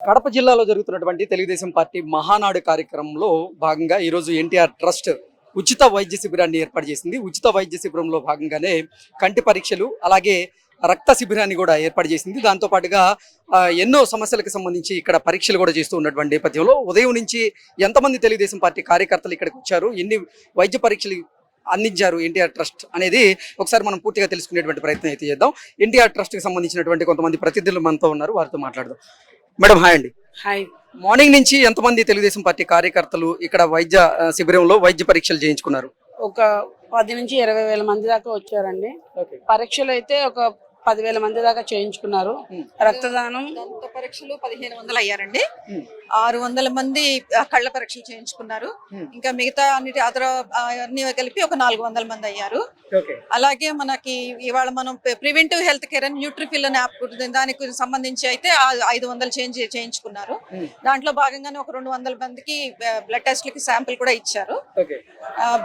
కడప జిల్లాలో జరుగుతున్నటువంటి తెలుగుదేశం పార్టీ మహానాడు కార్యక్రమంలో భాగంగా ఈరోజు ఎన్టీఆర్ ట్రస్ట్ ఉచిత వైద్య శిబిరాన్ని ఏర్పాటు చేసింది. ఉచిత వైద్య శిబిరంలో భాగంగానే కంటి పరీక్షలు అలాగే రక్త శిబిరాన్ని కూడా ఏర్పాటు చేసింది. దాంతో పాటుగా ఎన్నో సమస్యలకు సంబంధించి ఇక్కడ పరీక్షలు కూడా చేస్తూ ఉన్నటువంటి నేపథ్యంలో ఉదయం నుంచి ఎంతమంది తెలుగుదేశం పార్టీ కార్యకర్తలు ఇక్కడికి వచ్చారు? ఎన్ని వైద్య పరీక్షలు అందించారు ఎన్టీఆర్ ట్రస్ట్ అనేది ఒకసారి మనం పూర్తిగా తెలుసుకునేటువంటి ప్రయత్నం అయితే చేద్దాం. ఎన్టీఆర్ ట్రస్ట్కి సంబంధించినటువంటి కొంతమంది ప్రతినిధులు మనతో ఉన్నారు. వారితో మాట్లాడదాం. మేడం హాయ్ అండి. హాయ్. మార్నింగ్ నుంచి ఎంతమంది తెలుగుదేశం పార్టీ కార్యకర్తలు ఇక్కడ వైద్య శిబిరంలో వైద్య పరీక్షలు చేయించుకున్నారు? ఒక పది నుంచి ఇరవై వేల మంది దాకా వచ్చారండి. పరీక్షలు అయితే ఒక పదివేల మంది దాకా చేయించుకున్నారు. రక్తదానం దంత పరీక్షలు పదిహేను వందలు అయ్యారండి. ఆరు వందల మంది కళ్ళ పరీక్షలు చేయించుకున్నారు. ఇంకా మిగతా అన్నిటి అదర అన్ని కలిపి ఒక నాలుగు వందల మంది అయ్యారు అలాగే మనకి ఇవాళ మనం ప్రివెంటివ్ హెల్త్ కేర్ అని న్యూట్రిఫిల్ అనే యాప్. దానికి సంబంధించి అయితే ఐదు వందలు చేంజ్ చేయించుకున్నారు. దాంట్లో భాగంగానే ఒక రెండు వందల మందికి బ్లడ్ టెస్ట్లకి శాంపిల్ కూడా ఇచ్చారు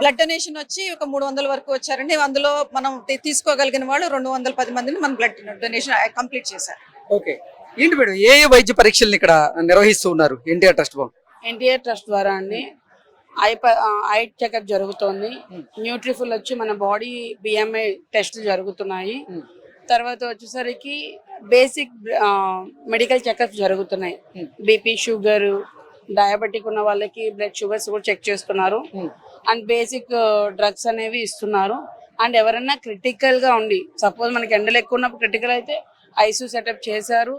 బ్లడ్ డొనేషన్ వచ్చి ఒక మూడు వందల వరకు వచ్చారండి. అందులో మనం తీసుకోగలిగిన వాళ్ళు రెండు వందల పది మందిని మనం బ్లడ్ డొనేషన్ కంప్లీట్ చేశారు. ఓకే. ఏంటి మేడం ఏ ఏ వైద్య పరీక్షల్ని ఇక్కడ నిర్వహిస్తూ ఉన్నారు? ఎన్టీఆర్ ట్రస్ట్ ఎన్టీఆర్ ట్రస్ట్ ద్వారా అండి. ఐ ఐ చెకప్ జరుగుతోంది. న్యూట్రిఫుల్ వచ్చి మన బాడీ బిఎంఐ టెస్టులు జరుగుతున్నాయి. తర్వాత వచ్చేసరికి బేసిక్ మెడికల్ చెకప్స్ జరుగుతున్నాయి. బీపీ షుగర్ డయాబెటిక్ ఉన్న వాళ్ళకి బ్లడ్ షుగర్స్ కూడా చెక్ చేస్తున్నారు అండ్ బేసిక్ డ్రగ్స్ అనేవి ఇస్తున్నారు. అండ్ ఎవరైనా క్రిటికల్గా ఉండి సపోజ్ మనకి ఎండలు ఎక్కువ ఉన్నప్పుడు క్రిటికల్ అయితే ఐసీయూ సెటప్ చేశారు.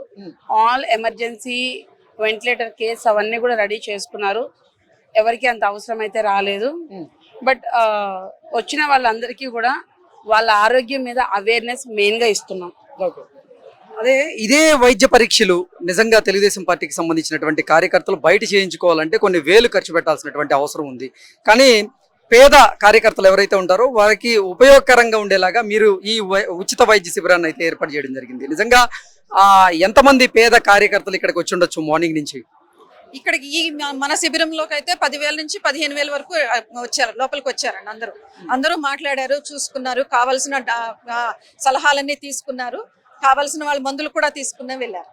ఆల్ ఎమర్జెన్సీ వెంటిలేటర్ కేస్ అవన్నీ కూడా రెడీ చేసుకున్నారు. ఎవరికి అంత అవసరం అయితే రాలేదు. Hmm. బట్ వచ్చిన వాళ్ళందరికీ కూడా వాళ్ళ ఆరోగ్యం మీద అవేర్నెస్ మెయిన్గా ఇస్తున్నాం. ఓకే అదే ఇదే వైద్య పరీక్షలు నిజంగా తెలుగుదేశం పార్టీకి సంబంధించినటువంటి కార్యకర్తలు బయట చేయించుకోవాలంటే కొన్ని వేలు ఖర్చు పెట్టాల్సినటువంటి అవసరం ఉంది. కానీ పేద కార్యకర్తలు ఎవరైతే ఉంటారో వారికి ఉపయోగకరంగా ఉండేలాగా మీరు ఈ వై- ఉచిత వైద్య శిబిరాన్ని అయితే ఏర్పాటు చేయడం జరిగింది. నిజంగా ఆ ఎంతమంది పేద కార్యకర్తలు ఇక్కడికి వచ్చి ఉండొచ్చు మార్నింగ్ నుంచి? ఇక్కడికి ఈ మన శిబిరంలోకి అయితే పదివేల నుంచి పదిహేను వేల వరకు వచ్చారు లోపలికి వచ్చారండి అందరూ. అందరూ మాట్లాడారు చూసుకున్నారు కావాల్సిన సలహాలన్నీ తీసుకున్నారు. కావాల్సిన వాళ్ళ మందులు కూడా తీసుకునే వెళ్ళారు.